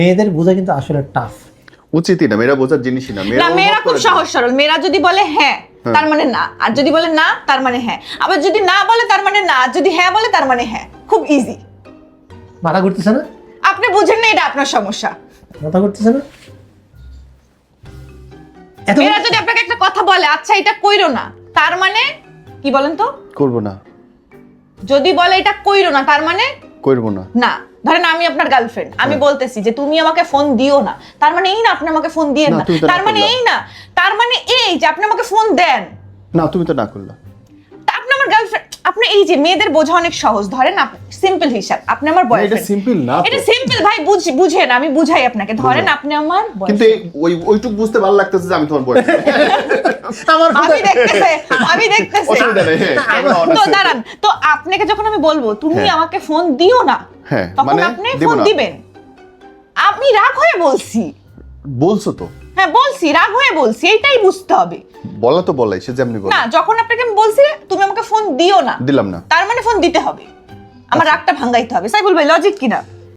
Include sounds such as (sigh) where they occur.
মেয়েদের বোঝা কিন্তু আসলে টাফ উচিতই না মেয়েরা বোঝার জিনিসই না না মেয়েরা খুব সহজ সরল। মেয়েরা যদি বলে হ্যাঁ তার মানে না। আর যদি বলে না তার মানে হ্যাঁ। আবার যদি না বলে তার মানে না। আর যদি হ্যাঁ বলে তার মানে হ্যাঁ। খুব ইজি মাথা ঘুরতেছে না? আপনি বুঝেন না এটা আপনার সমস্যা। মাথা ঘুরতেছে না? এত মেয়েরা যদি আপনাকে একটা কথা বলে আচ্ছা এটা কইরো না। তার মানে কি বলেন তো? করব না। যদি বলে এটা কইরো না তার মানে করব না। না ধরেন আমি আপনার গার্লফ্রেন্ড আমি হ্যাঁ। বলতেছি যে তুমি আমাকে ফোন দিও না। তার মানে এই না আপনি আমাকে ফোন দিয়েন না, তার মানে এই না তার মানে এই যে আপনি আমাকে ফোন দেন। না তুমি তো না করলা। আপনি আমার গার্লফ্রেন্ড আপনি এই যে মেয়েদের বোঝা অনেক সহজ। ধরেন সিম্পল হিসাব আপনি আমার না, এটা সিম্পল না এটা সিম্পল ভাই বুঝ বুঝেন আমি বুঝাই আপনাকে। ধরেন আপনি আমার কিন্তু ওই ওইটুকু বুঝতে ভালো লাগতেছে যে আমি তোমার বয়স (laughs) আমার আমি দেখতেছি আমি দেখতেছি। অসুবিধা নেই হ্যাঁ তো দাঁড়ান তো আপনাকে যখন আমি বলব তুমি হ্যাঁ। আমাকে ফোন দিও না হ্যাঁ তখন মানে আপনি ফোন দিবেন। আমি রাগ হয়ে বলছি। বলছো তো। হ্যাঁ বলছি রাগ হয়ে বলছি এইটাই বুঝতে হবে। বলা তো বলাই সে যেমনি বলে। না যখন আপনাকে আমি বলছি তুমি আমাকে ফোন দিও না দিলাম না। তার মানে ফোন দিতে হবে। আমার রাগটা ভাঙাইতে হবে। সাইফুল ভাই লজিক কিনা?